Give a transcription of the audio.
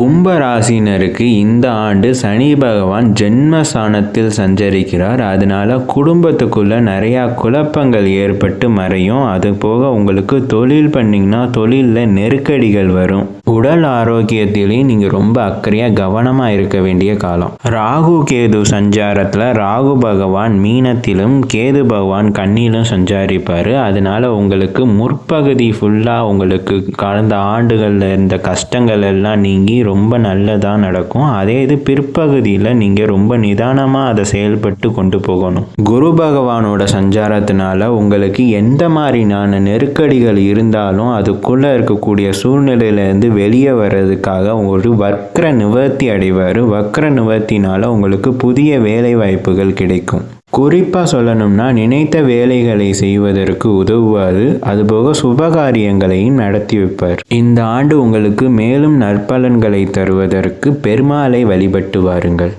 கும்ப ராசினருக்கு இந்த ஆண்டு சனி பகவான் ஜென்மஸ்தானத்தில் சஞ்சரிக்கிறார். அதனால குடும்பத்துக்குள்ள நிறையா குழப்பங்கள் ஏற்பட்டு மறையும். அது போக உங்களுக்கு தொழில் பண்ணிங்கன்னா தொழிலில் நெருக்கடிகள் வரும். உடல் ஆரோக்கியத்திலையும் நீங்கள் ரொம்ப அக்கறையாக கவனமாக இருக்க வேண்டிய காலம். ராகு கேது சஞ்சாரத்தில் ராகு பகவான் மீனத்திலும் கேது பகவான் கண்ணிலும் சஞ்சாரிப்பார். அதனால் உங்களுக்கு முற்பகுதி ஃபுல்லாக உங்களுக்கு கடந்த ஆண்டுகளில் இருந்த கஷ்டங்கள் எல்லாம் நீங்கி ரொம்ப நல்லதாக நடக்கும். அதே இது பிற்பகுதியில் நீங்கள் ரொம்ப நிதானமாக அதை செயல்பட்டு கொண்டு போகணும். குரு பகவானோட சஞ்சாரத்தினால உங்களுக்கு எந்த மாதிரியான நெருக்கடிகள் இருந்தாலும் அதுக்குள்ளே இருக்கக்கூடிய சூழ்நிலையிலேருந்து வெளியே வர்றதுக்காக ஒரு வக்ர நிவர்த்தி அடைவார். வக்ர நிவர்த்தினால் உங்களுக்கு புதிய வேலை வாய்ப்புகள் கிடைக்கும். குறிப்பாக சொல்லணும்னா நினைத்த வேலைகளை செய்வதற்கு உதவுவார் அதுபோக சுபகாரியங்களையும் நடத்தி வைப்பார். இந்த ஆண்டு உங்களுக்கு மேலும் நற்பலன்களை தருவதற்கு பெருமாளை வழிபட்டு வாருங்கள்.